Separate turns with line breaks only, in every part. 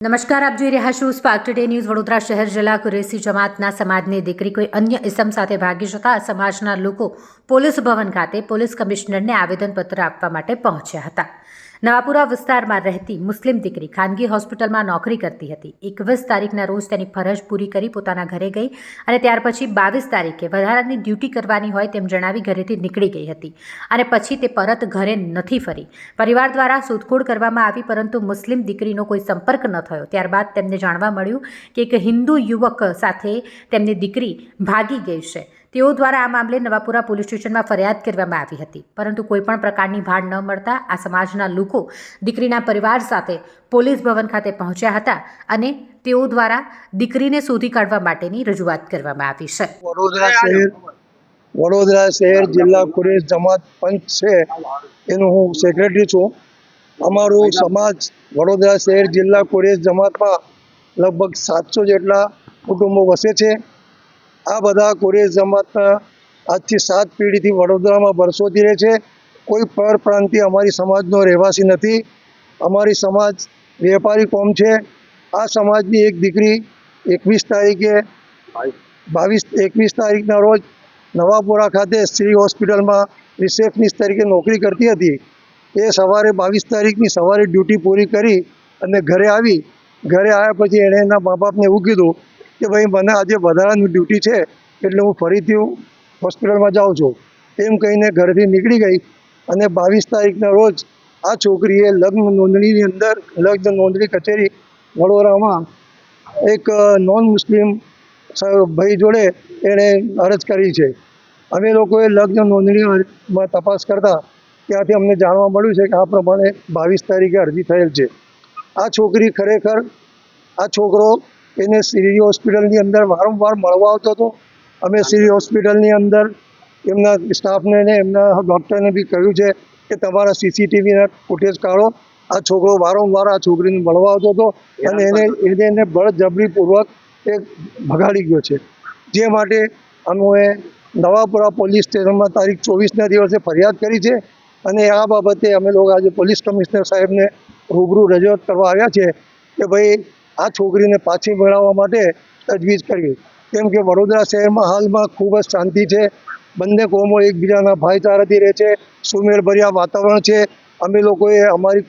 નમસ્કાર, આપ જોઈ રહ્યા છો સ્પાર્ક ટુડે ન્યૂઝ વડોદરા શહેર જિલ્લા કુરેશી જમાતના સમાજની દીકરી કોઈ અન્ય ઇસમ સાથે ભાગી જતા સમાજના લોકો પોલીસ ભવન ખાતે પોલીસ કમિશનરને આવેદનપત્ર આપવા માટે પહોંચ્યા હતા. નવાપુરા વિસ્તારમાં રહેતી મુસ્લિમ દીકરી ખાનગી હોસ્પિટલમાં નોકરી કરતી હતી. એકવીસ તારીખના રોજ તેની ફરજ પૂરી કરી પોતાના ઘરે ગઈ અને ત્યાર પછી બાવીસ તારીખે વધારાની ડ્યુટી કરવાની હોય તેમ જણાવી ઘરેથી નીકળી ગઈ હતી અને પછી તે પરત ઘરે નથી ફરી. પરિવાર દ્વારા શોધખોળ કરવામાં આવી પરંતુ મુસ્લિમ દીકરીનો કોઈ સંપર્ક ન થયો. ત્યારબાદ તેમને જાણવા મળ્યું કે એક હિન્દુ યુવક સાથે તેમની દીકરી ભાગી ગઈ છે. તેઓ દ્વારા આ મામલે નવાપુરા પોલીસ સ્ટેશનમાં ફરિયાદ કરવામાં આવી હતી. પરંતુ કોઈ પણ પ્રકારની ભાડ ન મળતા આ સમાજના લોકો દીકરીના પરિવાર સાથે પોલીસ ભવન ખાતે પહોંચ્યા હતા અને તેઓ દ્વારા દીકરીને શોધી કાઢવા માટેની રજૂઆત કરવામાં આવી છે.
વડોદરા શહેર વડોદરા શહેર જિલ્લા કુરેશ જમાત પંચ છે, એનું હું સેક્રેટરી છું. અમારું સમાજ વડોદરા શહેર જિલ્લા કુરેશ જમાતમાં લગભગ સાતસો જેટલા કુટુંબો વસે છે. આ બધા કોરિયર જમાતના આજથી સાત પેઢીથી વડોદરામાં વર્ષોથી રહે છે. કોઈ પરપ્રાંતિ અમારી સમાજનો રહેવાસી નથી. અમારી સમાજ વેપારી કોમ છે. આ સમાજની એક દીકરી એકવીસ તારીખે બાવીસ, એકવીસ તારીખના રોજ નવાપુરા ખાતે શ્રી હોસ્પિટલમાં રિસેપ્શનિસ્ટ તરીકે નોકરી કરતી હતી. એ સવારે બાવીસ તારીખની સવારે ડ્યુટી પૂરી કરી અને ઘરે આવી. ઘરે આવ્યા પછી એણે એના મા બાપને એવું કીધું કે ભાઈ મને આજે વધારાની ડ્યુટી છે, એટલે હું ફરીથી હોસ્પિટલમાં જાઉં છું. એમ કહીને ઘરેથી નીકળી ગઈ અને બાવીસ તારીખના રોજ આ છોકરીએ લગ્ન નોંધણીની અંદર, લગ્ન નોંધણી કચેરી વડોદરામાં એક નોન મુસ્લિમ ભાઈ જોડે એણે અરજ કરી છે. અમે લોકોએ લગ્ન નોંધણીમાં તપાસ કરતા ત્યાંથી અમને જાણવા મળ્યું છે કે આ પ્રમાણે બાવીસ તારીખે અરજી થયેલ છે. આ છોકરી ખરેખર, આ છોકરો એને સિરી હોસ્પિટલની અંદર વારંવાર મળવા આવતો હતો. અમે શ્રી હોસ્પિટલની અંદર એમના સ્ટાફને ને એમના ડૉક્ટરને બી કહ્યું છે કે તમારા સીસીટીવીના ફૂટેજ કાઢો. આ છોકરો વારંવાર આ છોકરીને મળવા આવતો હતો અને એને એને એને બળજબરીપૂર્વક એ ભગાડી ગયો છે. જે માટે અમે નવાપુરા પોલીસ સ્ટેશનમાં તારીખ ચોવીસના દિવસે ફરિયાદ કરી છે અને આ બાબતે અમે લોકો આજે પોલીસ કમિશનર સાહેબને રૂબરૂ રજૂઆત કરવા આવ્યા છે કે ભાઈ આ છોકરીને પાછી મેળવવા માટે તજવીજ કરવી. કેમ કે વડોદરા શહેરમાં હાલમાં ખૂબ જ શાંતિ છે. બંને કોમો એકબીજાના ભાઈચારાથી રહે છે. સુમેળભર્યા વાતાવરણ છે. અમે લોકોએ અમારી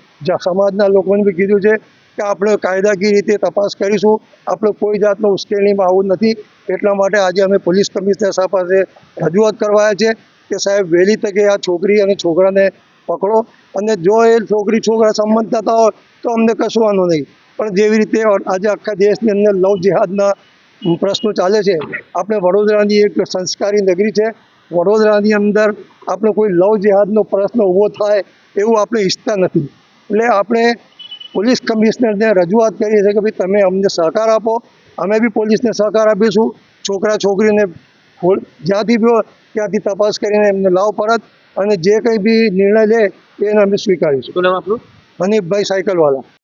સમાજના લોકોને બી કીધું છે કે આપણે કાયદાકીય રીતે તપાસ કરીશું. આપણે કોઈ જાતનો ઉશ્કેરણીમાં આવું નથી. એટલા માટે આજે અમે પોલીસ કમિશનર સાહેબ પાસે રજૂઆત કરવાયા છે કે સાહેબ વહેલી તકે આ છોકરી અને છોકરાને પકડો. અને જો એ છોકરી, છોકરા સંમત થતા હોય તો અમને કશું વાંધો નહીં. પણ જેવી રીતે આજે આખા દેશની અંદર લવ જેહાદના પ્રશ્નો ચાલે છે આપણે વડોદરાની એક સંસ્કારી નગરી છે વડોદરાની અંદર આપણે કોઈ લવ જેહાદનો પ્રશ્ન ઊભો થાય એવું આપણે ઈચ્છતા નથી. એટલે આપણે પોલીસ કમિશનરને રજૂઆત કરીએ છીએ કે ભાઈ તમે અમને સહકાર આપો અમે બી પોલીસને સહકાર આપીશું. છોકરા છોકરીને જ્યાંથી બી ત્યાંથી તપાસ કરીને એમને લાવ પરત અને જે કંઈ બી નિર્ણય લે એને અમે સ્વીકારીશું.
શું નામ આપનું?
હનીફભાઈ સાયકલવાળા